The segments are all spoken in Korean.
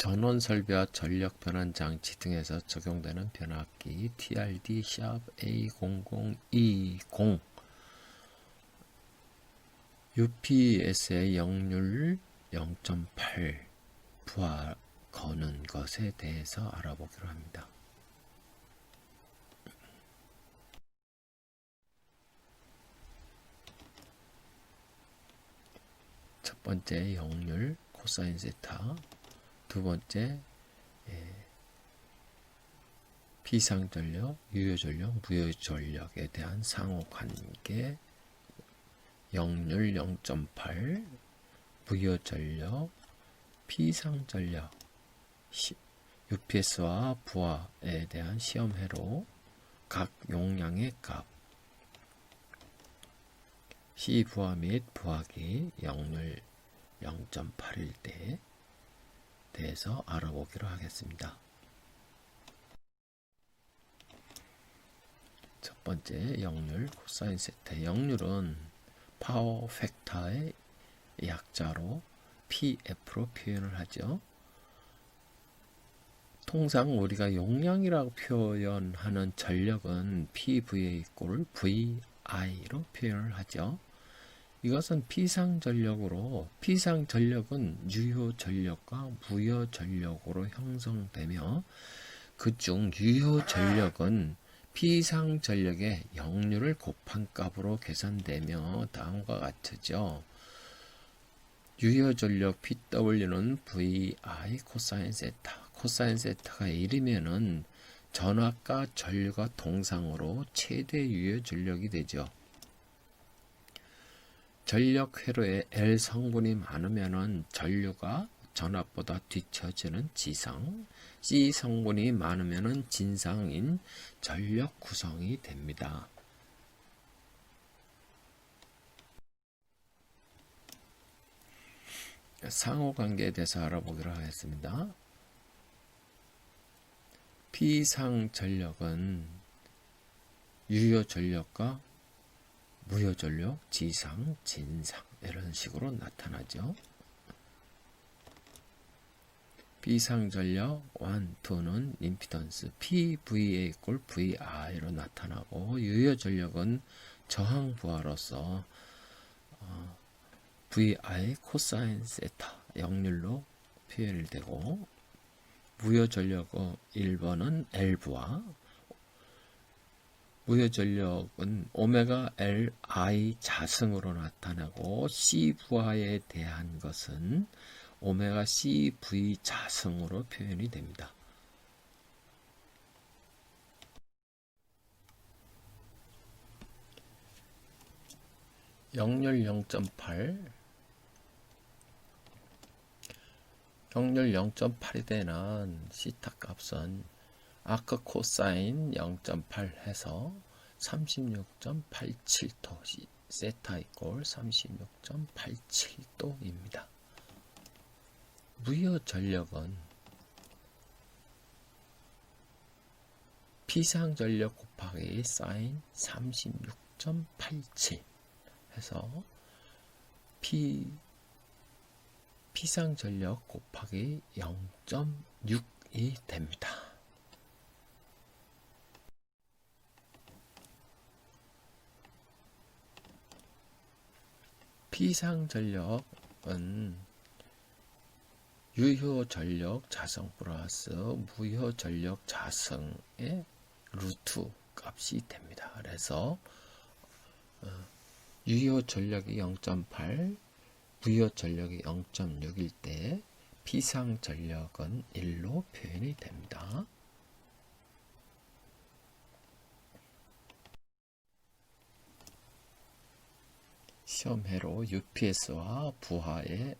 전원 설비와 전력 변환 장치 등에서 적용되는 변압기 TRD A0020 UPS의 역률 0.8 부하 거는 것에 대해서 알아보기로 합니다. 첫 번째 역률 코사인 세타 두 번째 예, 비상전력, 유효전력, 무효전력에 대한 상호관계 역률 0.8 무효전력, 비상전력 시- UPS와 부하에 대한 시험회로 각 용량의 값 C 부하 및 부하기 역률 0.8일 때 대해서 알아보기로 하겠습니다. 첫 번째 역률 코사인 세타 역률은 파워 팩터의 약자로 PF로 표현을 하죠. 통상 우리가 용량이라고 표현하는 전력은 PVA 꼴 VI로 표현을 하죠. 이것은 피상전력으로 피상전력은 유효전력과 무효전력으로 형성되며 그중 유효전력은 피상전력의 역률을 곱한 값으로 계산되며 다음과 같으죠. 유효전력 PW는 VI 코사인 세타 코사인 세타가 1이면은 전압과 전류가 동상으로 최대 유효전력이 되죠. 전력 회로에 L 성분이 많으면은 전류가 전압보다 뒤처지는 지상, C 성분이 많으면은 진상인 전력 구성이 됩니다. 상호관계에 대해서 알아보기로 하겠습니다. 피상 전력은 유효 전력과 무효 전력, 지상, 진상 이런 식으로 나타나죠. 비상 전력 1, 2는 임피던스 PVA 꼴 VI로 나타나고 유효 전력은 저항 부하로서 어, VI 코사인 세타 역률로 표현이 되고 무효 전력은 1번은 L 부하 무효 전력은 오메가 L I 자승으로 나타나고 C 부하에 대한 것은 오메가 C V 자승으로 표현이 됩니다. 역률 0.8 역률 0.8이 되는 시타 값은 아크 코사인 0.8 해서 36.87도 세타 이꼴 36.87도입니다. 무효 전력은 피상 전력 곱하기 사인 36.87 해서 피 피상 전력 곱하기 0.6이 됩니다. 피상 전력은 유효 전력 자성 플러스 무효 전력 자성의 루트 값이 됩니다. 그래서 어, 유효 전력이 0.8, 무효 전력이 0.6일 때 피상 전력은 1로 표현이 됩니다. 시험회로 UPS와 부하의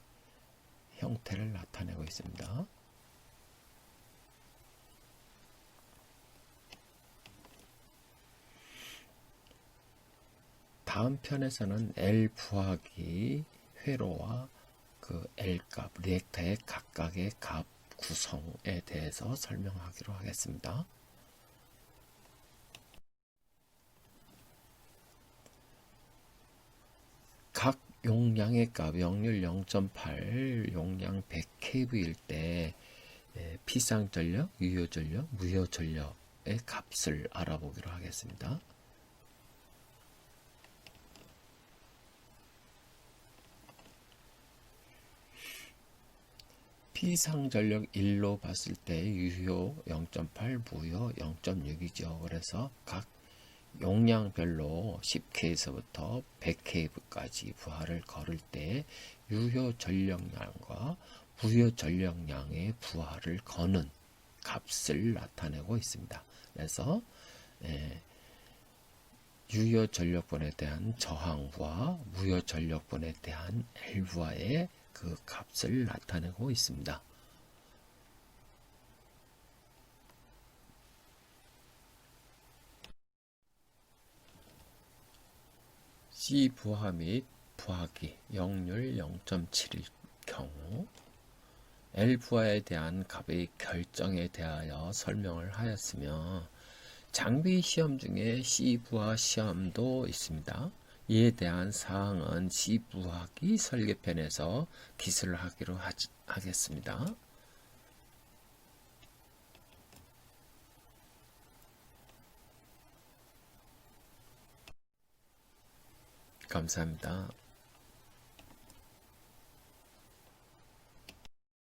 형태를 나타내고 있습니다. 다음 편에서는 L 부하기 회로와 그 L 값, 리액터의 각각의 값 구성에 대해서 설명하기로 하겠습니다. 각 용량의 값, 역률 0.8, 용량 100kV일 때 예, 피상 전력, 유효 전력, 무효 전력의 값을 알아보기로 하겠습니다. 피상 전력 1로 봤을 때 유효 0.8, 무효 0.6이죠. 그래서 각 용량별로 10K에서부터 100K까지 부하를 걸을 때 유효 전력량과 무효 전력량의 부하를 거는 값을 나타내고 있습니다. 그래서 예, 유효 전력분에 대한 저항과 무효 전력분에 대한 L부하의 그 값을 나타내고 있습니다. C 부하 및 부하기 0률 0.7일 경우 L 부하에 대한 값의 결정에 대하여 설명을 하였으며 장비 시험 중에 C 부하 시험도 있습니다. 이에 대한 사항은 C 부하기 설계편에서 기술을 하기로 하지, 하겠습니다. 감사합니다.